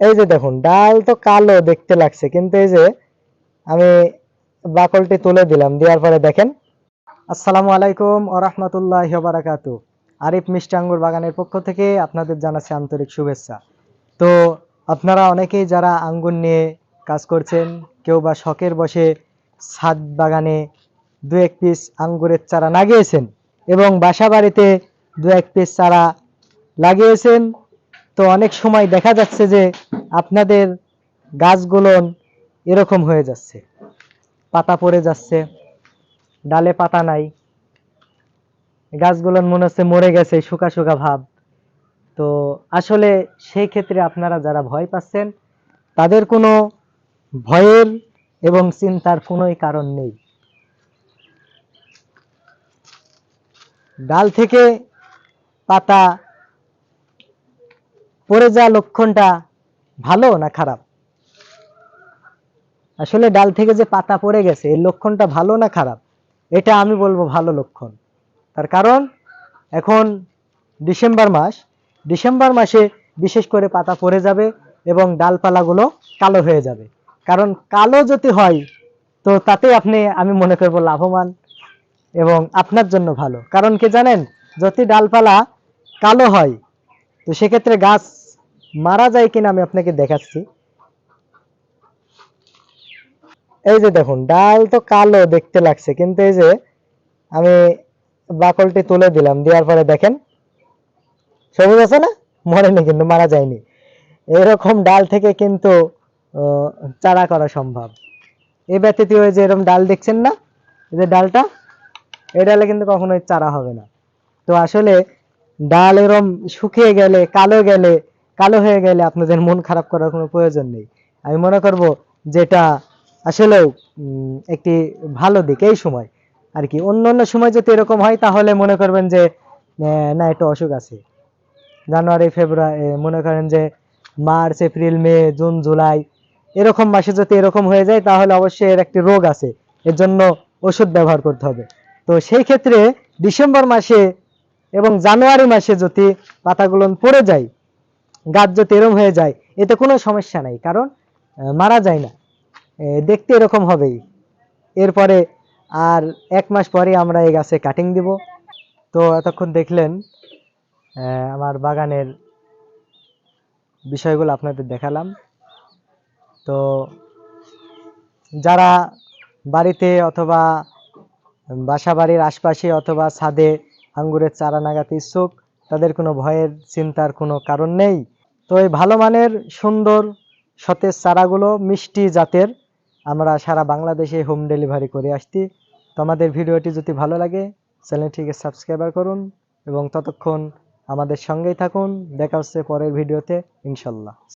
এই যে দেখুন, ডাল তো কালো দেখতে লাগছে, কিন্তু এই যে আমি বাকলটি তুলে দিলাম, দেওয়ার পরে দেখেন। আসসালামু আলাইকুম ও রহমতুল্লাহ বারাকাতু। আরিফ মিষ্টি আঙ্গুর বাগানের পক্ষ থেকে আপনাদের জানাচ্ছি আন্তরিক শুভেচ্ছা। তো আপনারা অনেকেই যারা আঙ্গুর নিয়ে কাজ করছেন, কেউ বা শখের বসে ছাদ বাগানে দু এক পিস আঙ্গুরের চারা লাগিয়েছেন এবং বাসা বাড়িতে দু এক পিস চারা লাগিয়েছেন তো অনেক সময় দেখা যাচ্ছে যে আপনাদের গাছগুলো এরকম হয়ে যাচ্ছে। পাতা পড়ে যাচ্ছে, ডালে পাতা নাই। গাছগুলো মনে হচ্ছে মরে গেছে, শুকা শুকা ভাব। তো আসলে সেই ক্ষেত্রে আপনারা যারা ভয় পাচ্ছেন, তাদের কোনো ভয়ের এবং চিন্তার কোনোই কারণ নেই। ডাল থেকে পাতা পড়ে যাওয়া লক্ষণটা ভালো না খারাপ? আসলে ডাল থেকে যে পাতা পড়ে গেছে, এর লক্ষণটা ভালো না খারাপ? এটা আমি বলব ভালো লক্ষণ। তার কারণ, এখন ডিসেম্বর মাস, ডিসেম্বর মাসে বিশেষ করে পাতা পড়ে যাবে এবং ডালপালাগুলো কালো হয়ে যাবে। কারণ কালো যদি হয়, তো তাতে আপনি, আমি মনে করব, লাভবান এবং আপনার জন্য ভালো। কারণ কি জানেন? যদি ডালপালা কালো হয়, তো সেক্ষেত্রে গাছ মারা যায় কিনা আমি আপনাকে দেখাচ্ছি। এই যে দেখুন, ডাল তো কালো দেখতে লাগছে, কিন্তু এই যে আমি বাকলটি তুলে দিলাম, দেওয়ার পরে দেখেন, সবুজ আছে না? মরেনি কিন্তু, মারা যায়নি। এরকম ডাল থেকে কিন্তু চারা করা সম্ভব। এই ব্যতীত ওই যে এরকম ডাল দেখছেন না? যে ডালটা, এই ডালে কিন্তু কখনোই চারা হবে না। তো আসলে ডাল এরম শুকিয়ে গেলে, কালো গেলে কালো হয়ে গেলে আপনাদের মন খারাপ করার কোনো প্রয়োজন নেই। আমি মনে করব যেটা আসলেও উম, একটি ভালো দিক এই সময়। আর কি অন্য অন্য সময় যদি এরকম হয় তাহলে মনে করবেন যে না একটু অসুখ আছে। জানুয়ারি ফেব্রুয়ারি মনে করেন যে March April May June July এরকম মাসে যদি এরকম হয়ে যায় তাহলে অবশ্যই এর একটি রোগ আছে। এর জন্য ওষুধ ব্যবহার করতে হবে। তো সেই ক্ষেত্রে ডিসেম্বর মাসে এবং জানুয়ারি মাসে যদি পাতাগুলো পড়ে যায় গাছ যদি এরম হয়ে যায়, এতে কোনো সমস্যা নাই, কারণ মারা যায় না। দেখতে এরকম হবেই। এরপরে আর এক মাস পরে আমরা এই গাছে কাটিং দিব। তো এতক্ষণ দেখলেন আমার বাগানের বিষয়গুলো আপনাদের দেখালাম। তো যারা বাড়িতে অথবা বাসা বাড়ির আশপাশে অথবা ছাদে আঙ্গুরের চারা নাগাতে ইচ্ছুক তাদের কোনো ভয়ের চিন্তার কোনো কারণ নেই। তো এই ভালো মানের, সুন্দর, সতেজ চারাগুলো মিষ্টি জাতের আমরা সারা বাংলাদেশে হোম ডেলিভারি করে আসছি। তো আমাদের ভিডিওটি যদি ভালো লাগে, চ্যানেলটিকে সাবস্ক্রাইবার করুন এবং ততক্ষণ আমাদের সঙ্গেই থাকুন। দেখা হচ্ছে পরের ভিডিওতে, ইনশাল্লাহ।